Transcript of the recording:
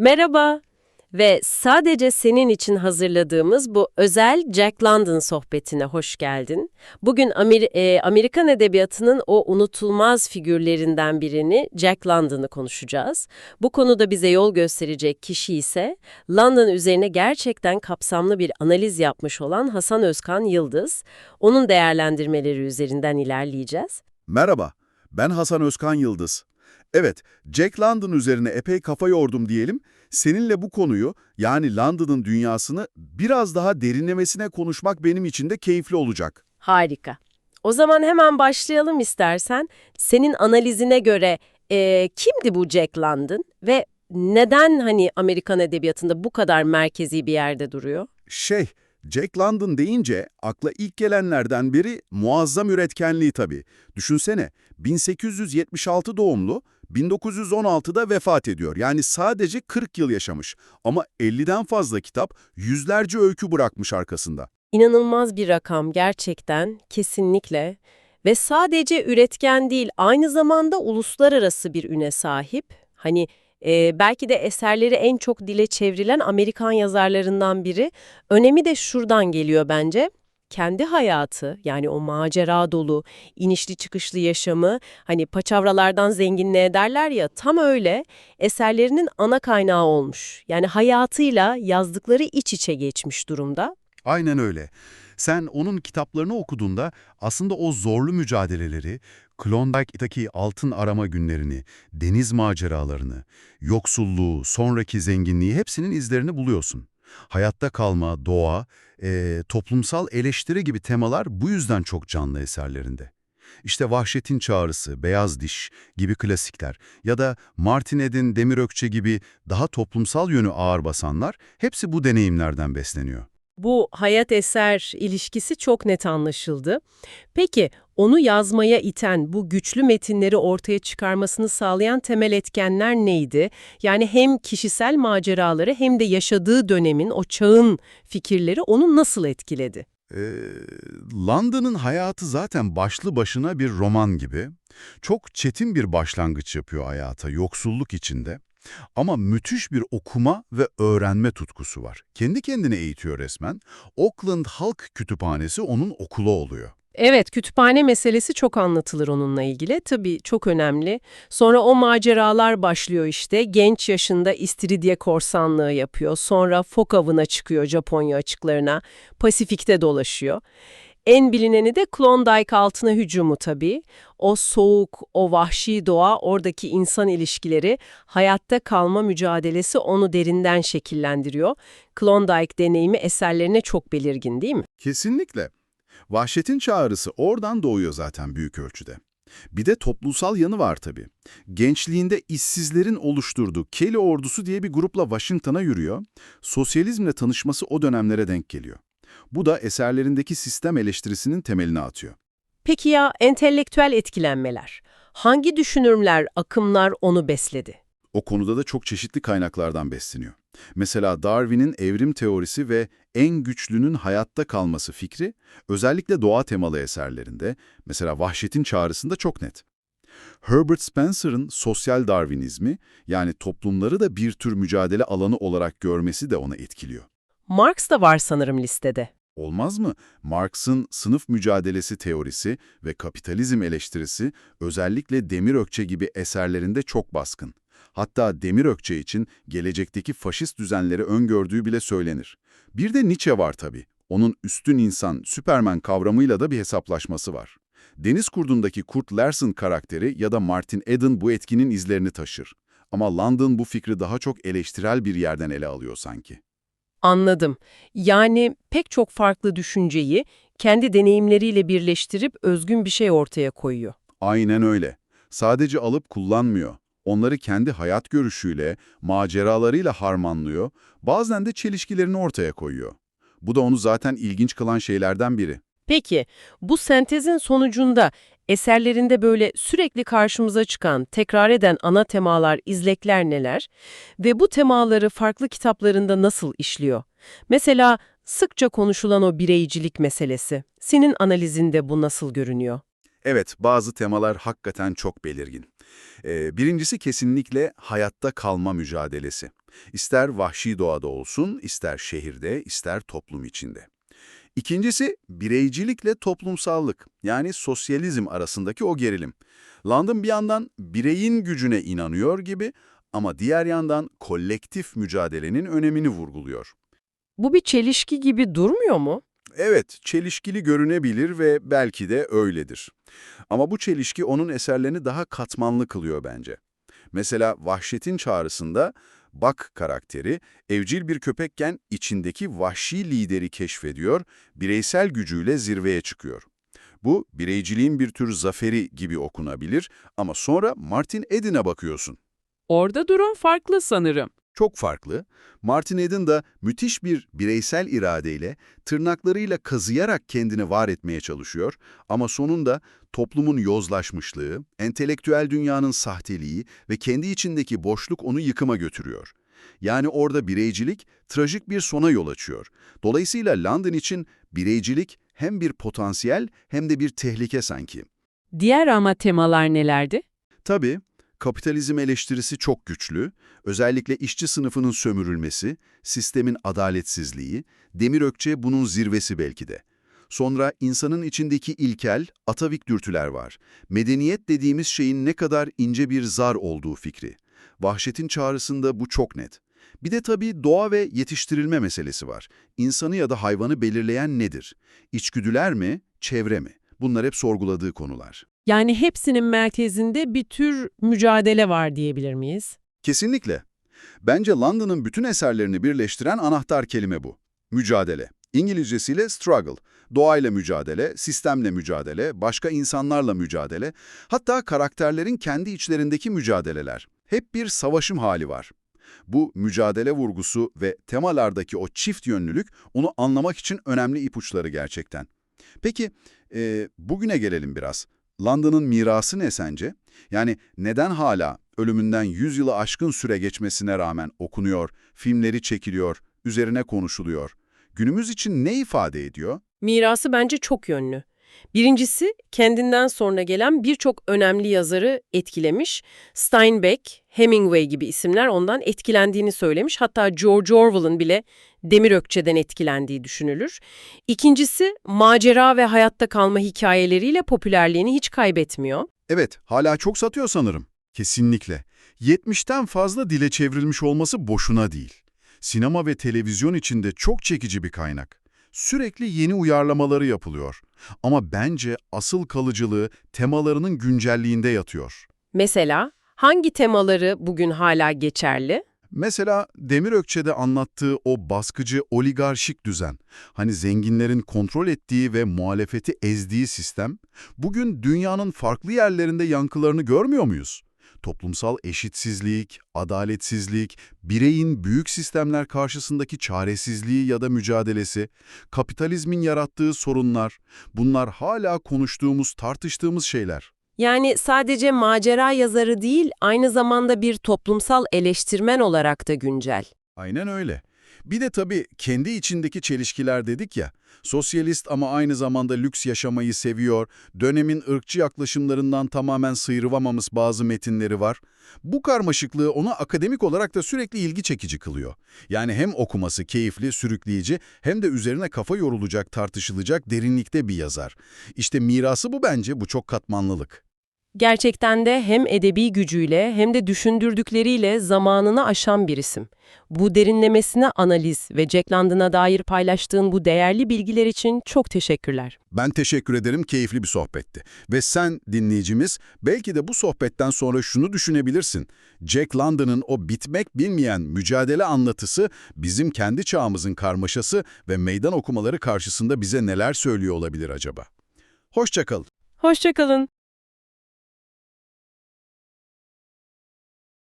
Merhaba ve sadece senin için hazırladığımız bu özel Jack London sohbetine hoş geldin. Bugün Amer- e, Amerikan edebiyatının o unutulmaz figürlerinden birini Jack London'ı konuşacağız. Bu konuda bize yol gösterecek kişi ise London üzerine gerçekten kapsamlı bir analiz yapmış olan Hasan Özkan Yıldız. Onun değerlendirmeleri üzerinden ilerleyeceğiz. Merhaba, ben Hasan Özkan Yıldız. Evet, Jack London üzerine epey kafa yordum diyelim. Seninle bu konuyu, yani London'ın dünyasını biraz daha derinlemesine konuşmak benim için de keyifli olacak. Harika. O zaman hemen başlayalım istersen. Senin analizine göre e, kimdi bu Jack London ve neden hani Amerikan edebiyatında bu kadar merkezi bir yerde duruyor? Şey, Jack London deyince akla ilk gelenlerden biri muazzam üretkenliği tabii. Düşünsene, 1876 doğumlu, 1916'da vefat ediyor. Yani sadece 40 yıl yaşamış. Ama 50'den fazla kitap, yüzlerce öykü bırakmış arkasında. İnanılmaz bir rakam gerçekten, kesinlikle. Ve sadece üretken değil, aynı zamanda uluslararası bir üne sahip. Hani e, belki de eserleri en çok dile çevrilen Amerikan yazarlarından biri. Önemi de şuradan geliyor bence. Kendi hayatı, yani o macera dolu, inişli çıkışlı yaşamı, hani paçavralardan zenginliğe derler ya, tam öyle eserlerinin ana kaynağı olmuş. Yani hayatıyla yazdıkları iç içe geçmiş durumda. Aynen öyle. Sen onun kitaplarını okuduğunda aslında o zorlu mücadeleleri, Klondike'daki altın arama günlerini, deniz maceralarını, yoksulluğu, sonraki zenginliği hepsinin izlerini buluyorsun. Hayatta kalma, doğa, eee, toplumsal eleştiri gibi temalar bu yüzden çok canlı eserlerinde. İşte Vahşetin Çağrısı, Beyaz Diş gibi klasikler ya da Martin Ed'in Demir Ökçe gibi daha toplumsal yönü ağır basanlar hepsi bu deneyimlerden besleniyor. Bu hayat-eser ilişkisi çok net anlaşıldı. Peki, onu yazmaya iten, bu güçlü metinleri ortaya çıkarmasını sağlayan temel etkenler neydi? Yani hem kişisel maceraları hem de yaşadığı dönemin, o çağın fikirleri onu nasıl etkiledi? Ee, London'ın hayatı zaten başlı başına bir roman gibi. Çok çetin bir başlangıç yapıyor hayata, yoksulluk içinde. Ama müthiş bir okuma ve öğrenme tutkusu var. Kendi kendine eğitiyor resmen. Auckland Halk Kütüphanesi onun okulu oluyor. Evet, kütüphane meselesi çok anlatılır onunla ilgili. Tabii çok önemli. Sonra o maceralar başlıyor işte. Genç yaşında istiridye korsanlığı yapıyor. Sonra fok avına çıkıyor Japonya açıklarına. Pasifik'te dolaşıyor. En bilineni de Klondike altına hücumu tabii. O soğuk, o vahşi doğa, oradaki insan ilişkileri, hayatta kalma mücadelesi onu derinden şekillendiriyor. Klondike deneyimi eserlerine çok belirgin değil mi? Kesinlikle. Vahşetin çağrısı oradan doğuyor zaten büyük ölçüde. Bir de toplumsal yanı var tabii. Gençliğinde işsizlerin oluşturduğu Kelly Ordusu diye bir grupla Washington'a yürüyor. Sosyalizmle tanışması o dönemlere denk geliyor. Bu da eserlerindeki sistem eleştirisinin temelini atıyor. Peki ya entelektüel etkilenmeler? Hangi düşünürler, akımlar onu besledi? O konuda da çok çeşitli kaynaklardan besleniyor. Mesela Darwin'in evrim teorisi ve en güçlünün hayatta kalması fikri, özellikle doğa temalı eserlerinde, mesela Vahşetin Çağrısı'nda çok net. Herbert Spencer'ın sosyal Darwinizmi, yani toplumları da bir tür mücadele alanı olarak görmesi de onu etkiliyor. Marx da var sanırım listede. Olmaz mı? Marx'ın sınıf mücadelesi teorisi ve kapitalizm eleştirisi özellikle Demirökçe gibi eserlerinde çok baskın. Hatta Demirökçe için gelecekteki faşist düzenleri öngördüğü bile söylenir. Bir de Nietzsche var tabii. Onun üstün insan, Superman kavramıyla da bir hesaplaşması var. Deniz Kurdu'ndaki Kurt Larson karakteri ya da Martin Eden bu etkinin izlerini taşır. Ama London bu fikri daha çok eleştirel bir yerden ele alıyor sanki. Anladım. Yani pek çok farklı düşünceyi kendi deneyimleriyle birleştirip özgün bir şey ortaya koyuyor. Aynen öyle. Sadece alıp kullanmıyor. Onları kendi hayat görüşüyle, maceralarıyla harmanlıyor, bazen de çelişkilerini ortaya koyuyor. Bu da onu zaten ilginç kılan şeylerden biri. Peki, bu sentezin sonucunda eserlerinde böyle sürekli karşımıza çıkan, tekrar eden ana temalar, izlekler neler? Ve bu temaları farklı kitaplarında nasıl işliyor? Mesela sıkça konuşulan o bireycilik meselesi. Senin analizinde bu nasıl görünüyor? Evet, bazı temalar hakikaten çok belirgin. Ee, birincisi kesinlikle hayatta kalma mücadelesi. İster vahşi doğada olsun, ister şehirde, ister toplum içinde. İkincisi bireycilikle toplumsallık yani sosyalizm arasındaki o gerilim. Landon bir yandan bireyin gücüne inanıyor gibi ama diğer yandan kolektif mücadelenin önemini vurguluyor. Bu bir çelişki gibi durmuyor mu? Evet, çelişkili görünebilir ve belki de öyledir. Ama bu çelişki onun eserlerini daha katmanlı kılıyor bence. Mesela Vahşet'in çağrısında Bak karakteri evcil bir köpekken içindeki vahşi lideri keşfediyor, bireysel gücüyle zirveye çıkıyor. Bu bireyciliğin bir tür zaferi gibi okunabilir ama sonra Martin Eden'e bakıyorsun. Orada durum farklı sanırım. Çok farklı. Martin Eden da müthiş bir bireysel iradeyle, tırnaklarıyla kazıyarak kendini var etmeye çalışıyor ama sonunda toplumun yozlaşmışlığı, entelektüel dünyanın sahteliği ve kendi içindeki boşluk onu yıkıma götürüyor. Yani orada bireycilik trajik bir sona yol açıyor. Dolayısıyla London için bireycilik hem bir potansiyel hem de bir tehlike sanki. Diğer ama temalar nelerdi? Tabii, kapitalizm eleştirisi çok güçlü, özellikle işçi sınıfının sömürülmesi, sistemin adaletsizliği, Demir Ökçe bunun zirvesi belki de. Sonra insanın içindeki ilkel, atavik dürtüler var. Medeniyet dediğimiz şeyin ne kadar ince bir zar olduğu fikri. Vahşetin çağrısında bu çok net. Bir de tabii doğa ve yetiştirilme meselesi var. İnsanı ya da hayvanı belirleyen nedir? İçgüdüler mi, çevre mi? Bunlar hep sorguladığı konular. Yani hepsinin merkezinde bir tür mücadele var diyebilir miyiz? Kesinlikle. Bence London'ın bütün eserlerini birleştiren anahtar kelime bu. Mücadele. İngilizcesiyle struggle. Doğayla mücadele, sistemle mücadele, başka insanlarla mücadele, hatta karakterlerin kendi içlerindeki mücadeleler. Hep bir savaşım hali var. Bu mücadele vurgusu ve temalardaki o çift yönlülük onu anlamak için önemli ipuçları gerçekten. Peki, e, bugüne gelelim biraz. London'ın mirası ne sence? Yani neden hala ölümünden 100 yılı aşkın süre geçmesine rağmen okunuyor, filmleri çekiliyor, üzerine konuşuluyor? Günümüz için ne ifade ediyor? Mirası bence çok yönlü. Birincisi, kendinden sonra gelen birçok önemli yazarı etkilemiş. Steinbeck, Hemingway gibi isimler ondan etkilendiğini söylemiş. Hatta George Orwell'ın bile Demir Ökçe'den etkilendiği düşünülür. İkincisi, macera ve hayatta kalma hikayeleriyle popülerliğini hiç kaybetmiyor. Evet, hala çok satıyor sanırım. Kesinlikle. 70'ten fazla dile çevrilmiş olması boşuna değil. Sinema ve televizyon içinde çok çekici bir kaynak. Sürekli yeni uyarlamaları yapılıyor. Ama bence asıl kalıcılığı temalarının güncelliğinde yatıyor. Mesela hangi temaları bugün hala geçerli? Mesela Demir Ökçe'de anlattığı o baskıcı oligarşik düzen, hani zenginlerin kontrol ettiği ve muhalefeti ezdiği sistem, bugün dünyanın farklı yerlerinde yankılarını görmüyor muyuz? Toplumsal eşitsizlik, adaletsizlik, bireyin büyük sistemler karşısındaki çaresizliği ya da mücadelesi, kapitalizmin yarattığı sorunlar, bunlar hala konuştuğumuz, tartıştığımız şeyler. Yani sadece macera yazarı değil, aynı zamanda bir toplumsal eleştirmen olarak da güncel. Aynen öyle. Bir de tabii kendi içindeki çelişkiler dedik ya, sosyalist ama aynı zamanda lüks yaşamayı seviyor, dönemin ırkçı yaklaşımlarından tamamen sıyrılamamız bazı metinleri var. Bu karmaşıklığı ona akademik olarak da sürekli ilgi çekici kılıyor. Yani hem okuması keyifli, sürükleyici hem de üzerine kafa yorulacak, tartışılacak derinlikte bir yazar. İşte mirası bu bence, bu çok katmanlılık. Gerçekten de hem edebi gücüyle hem de düşündürdükleriyle zamanını aşan bir isim. Bu derinlemesine analiz ve Jack London'a dair paylaştığın bu değerli bilgiler için çok teşekkürler. Ben teşekkür ederim, keyifli bir sohbetti. Ve sen dinleyicimiz belki de bu sohbetten sonra şunu düşünebilirsin. Jack London'ın o bitmek bilmeyen mücadele anlatısı bizim kendi çağımızın karmaşası ve meydan okumaları karşısında bize neler söylüyor olabilir acaba? Hoşçakalın. Hoşçakalın.